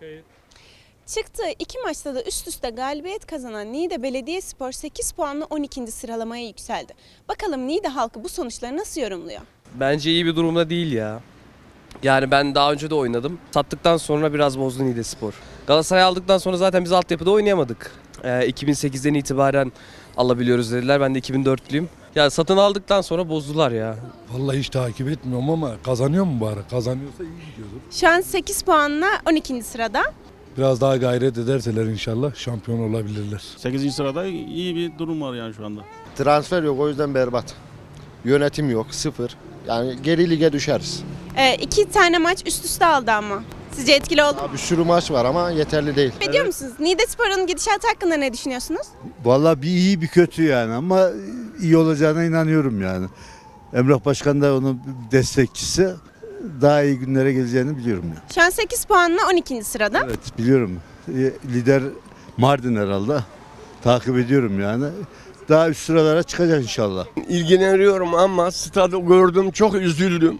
Kayıt. Çıktığı iki maçta da üst üste galibiyet kazanan Niğde Belediyespor 8 puanla 12. sıralamaya yükseldi. Bakalım Niğde halkı bu sonuçları nasıl yorumluyor? Bence iyi bir durumda değil ya. Yani ben daha önce de oynadım. Sattıktan sonra biraz bozdu Niğde Spor. Galatasaray aldıktan sonra zaten biz altyapıda oynayamadık. Ee, 2008'den itibaren alabiliyoruz dediler. Ben de 2004'lüyüm. Ya satın aldıktan sonra bozdular ya. Vallahi hiç takip etmiyorum ama kazanıyor mu bari? Kazanıyorsa iyi gidiyordur. Şu an 8 puanla 12. sırada. Biraz daha gayret ederseler inşallah şampiyon olabilirler. 8. sırada iyi bir durum var yani şu anda. Transfer yok o yüzden berbat. Yönetim yok sıfır. Yani geri lige düşeriz. Ee, iki tane maç üst üste aldı ama. Sizce etkili oldu mu? Daha bir sürü maç var ama yeterli değil. Ediyor musunuz? Niğde Spor'un gidişatı hakkında ne düşünüyorsunuz? Vallahi bir iyi bir kötü yani ama iyi olacağına inanıyorum yani. Emrah Başkan da onun destekçisi. Daha iyi günlere geleceğini biliyorum ya. Şu an 8 puanla 12. sırada. Evet biliyorum. E, Lider Mardin herhalde. Takip ediyorum yani. Daha üst sıralara çıkacak inşallah. ilgileniyorum ama stadı gördüm çok üzüldüm.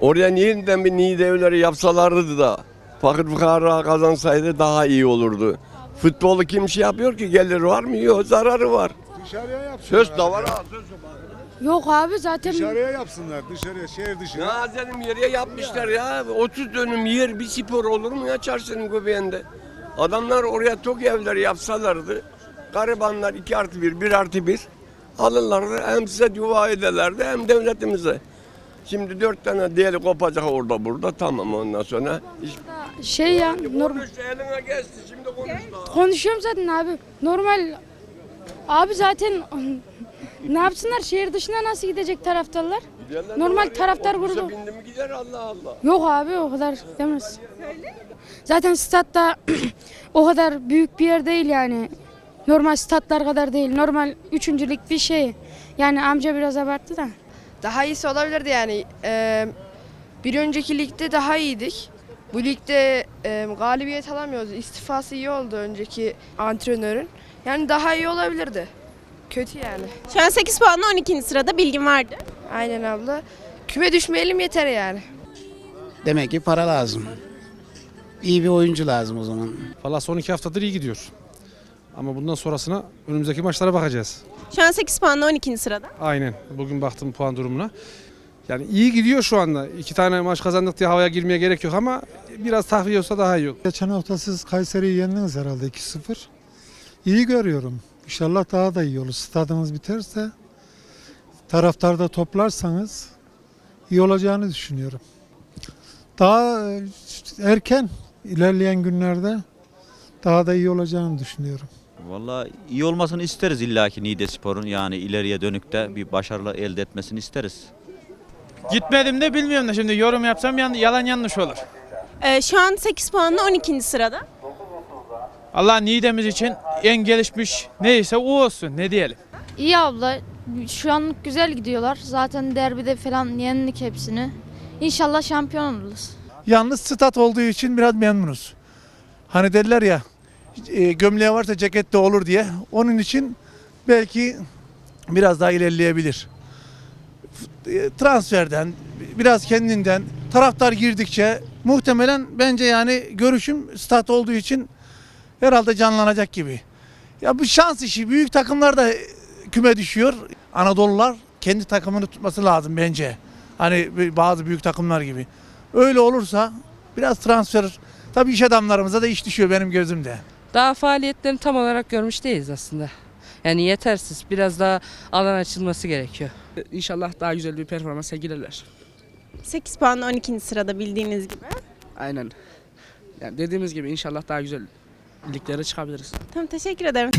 Oraya yeniden bir Niğde evleri yapsalardı da fakir fukara kazansaydı daha iyi olurdu. Futbolu kim şey yapıyor ki gelir var mı? Yok zararı var. Dışarıya yapsınlar. Söz de var ha. Yok abi zaten Dışarıya yapsınlar. Dışarıya, şehir dışına. Nazerim yere yapmışlar ya. 30 dönüm yer bir spor olur mu ya çarşının göbeğinde? Adamlar oraya tok evleri yapsalardı. Garibanlar 2 artı 1, 1 artı 1 alırlardı. Hem size dua ederlerdi hem devletimize. Şimdi dört tane diyeli kopacak orada burada tamam ondan sonra. şey ya normal Konuş eline geçti şimdi konuş. konuşuyorum zaten abi. Normal abi zaten ne yapsınlar şehir dışına nasıl gidecek taraftarlar? Gidenler Normal var ya, taraftar otobüse burada. bindi mi gider Allah Allah. Yok abi o kadar demez. Zaten statta o kadar büyük bir yer değil yani. Normal statlar kadar değil. Normal üçüncülük bir şey. Yani amca biraz abarttı da. Daha iyisi olabilirdi yani. Ee, bir önceki ligde daha iyiydik. Bu ligde e, galibiyet alamıyoruz. İstifası iyi oldu önceki antrenörün. Yani daha iyi olabilirdi. Kötü yani. Şu an 8 puanla 12. sırada bilgin vardı. Aynen abla. Küme düşmeyelim yeter yani. Demek ki para lazım. İyi bir oyuncu lazım o zaman. Valla son iki haftadır iyi gidiyor. Ama bundan sonrasına önümüzdeki maçlara bakacağız. Şu an 8 puanla 12. sırada. Aynen. Bugün baktım puan durumuna. Yani iyi gidiyor şu anda. İki tane maç kazandık diye havaya girmeye gerek yok ama biraz tahviye olsa daha iyi olur. Geçen hafta siz Kayseri'yi yendiniz herhalde 2-0. İyi görüyorum. İnşallah daha da iyi olur. Stadımız biterse taraftar da toplarsanız iyi olacağını düşünüyorum. Daha e, erken ilerleyen günlerde daha da iyi olacağını düşünüyorum. Vallahi iyi olmasını isteriz illaki Niğde Spor'un yani ileriye dönük de bir başarılı elde etmesini isteriz. Gitmedim de bilmiyorum da şimdi yorum yapsam yalan yanlış olur. Ee, şu an 8 puanla 12. sırada. Allah Niğde'miz için en gelişmiş neyse o olsun ne diyelim. İyi abla. Şu anlık güzel gidiyorlar. Zaten derbide falan yendik hepsini. İnşallah şampiyon oluruz. Yalnız stat olduğu için biraz memnunuz. Hani derler ya e, gömleği varsa ceket de olur diye. Onun için belki biraz daha ilerleyebilir. E, Transferden, biraz kendinden, taraftar girdikçe muhtemelen bence yani görüşüm stat olduğu için herhalde canlanacak gibi. Ya bu şans işi. Büyük takımlar da küme düşüyor. Anadolular kendi takımını tutması lazım bence. Hani bazı büyük takımlar gibi. Öyle olursa biraz transfer tabii iş adamlarımıza da iş düşüyor benim gözümde. Daha faaliyetlerini tam olarak görmüş değiliz aslında. Yani yetersiz. Biraz daha alan açılması gerekiyor. İnşallah daha güzel bir performans sergilerler. 8 puanla 12. sırada bildiğiniz gibi. Aynen. Yani dediğimiz gibi inşallah daha güzel liglere çıkabiliriz. Tamam teşekkür ederim.